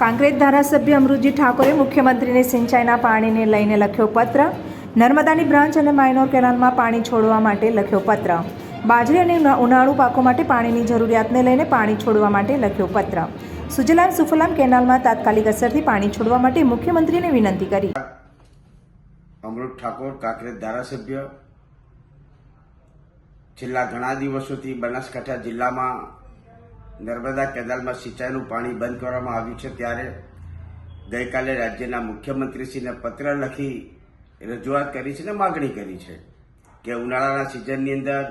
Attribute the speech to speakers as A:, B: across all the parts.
A: કાંકરેજ ધારાસભ્ય અમૃતજી ઠાકોરે મુખ્યમંત્રીને સિંચાઈના પાણીને લઈને લખ્યો પત્ર. નર્મદાની બ્રાન્ચ અને માઇનોર કેનાલમાં પાણી છોડવા માટે લખ્યો પત્ર. બાજરી અને ઉનાળુ પાકો માટે પાણીની જરૂરિયાતને લઈને પાણી છોડવા માટે લખ્યો પત્ર. સુજલામ સુફલામ કેનાલમાં તાત્કાલિક અસરથી પાણી છોડવા માટે મુખ્યમંત્રીને વિનંતી કરી.
B: અમૃત ઠાકોર કાંકરેજ ધારાસભ્ય છેલ્લા ઘણા દિવસોથી બનાસકાંઠા જિલ્લામાં નર્મદા કેનાલમાં સિંચાઈનું પાણી બંધ કરવામાં આવ્યું છે ત્યારે ગઈકાલે રાજ્યના મુખ્યમંત્રીશ્રીને પત્ર લખી રજૂઆત કરી છે અને માગણી કરી છે કે ઉનાળાના સિઝનની અંદર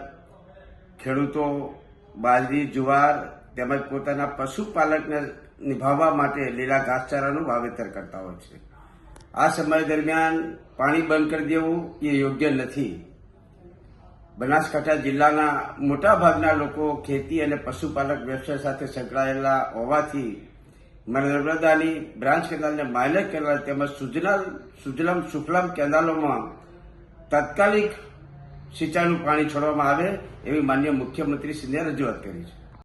B: ખેડૂતો, બાજરી, જુવાર તેમજ પોતાના પશુપાલકને નિભાવવા માટે લીલા ઘાસચારાનું વાવેતર કરતા હોય છે. આ સમય દરમિયાન પાણી બંધ કરી દેવું એ યોગ્ય નથી. બનાસકાંઠા જિલ્લાના મોટા ભાગના લોકો ખેતી અને પશુપાલક વ્યવસાય સાથે સંકળાયેલા હોવાથી નર્મદાની બ્રાન્ચ કેન્દ્રને માઇલેજ કેનાલ તેમજ સુજલામ સુજલામ, સુફલામ કેનાલોમાં તાત્કાલિક સિંચાઈનું પાણી છોડવામાં આવે એવી માન્ય મુખ્યમંત્રીશ્રીને રજૂઆત કરી છે.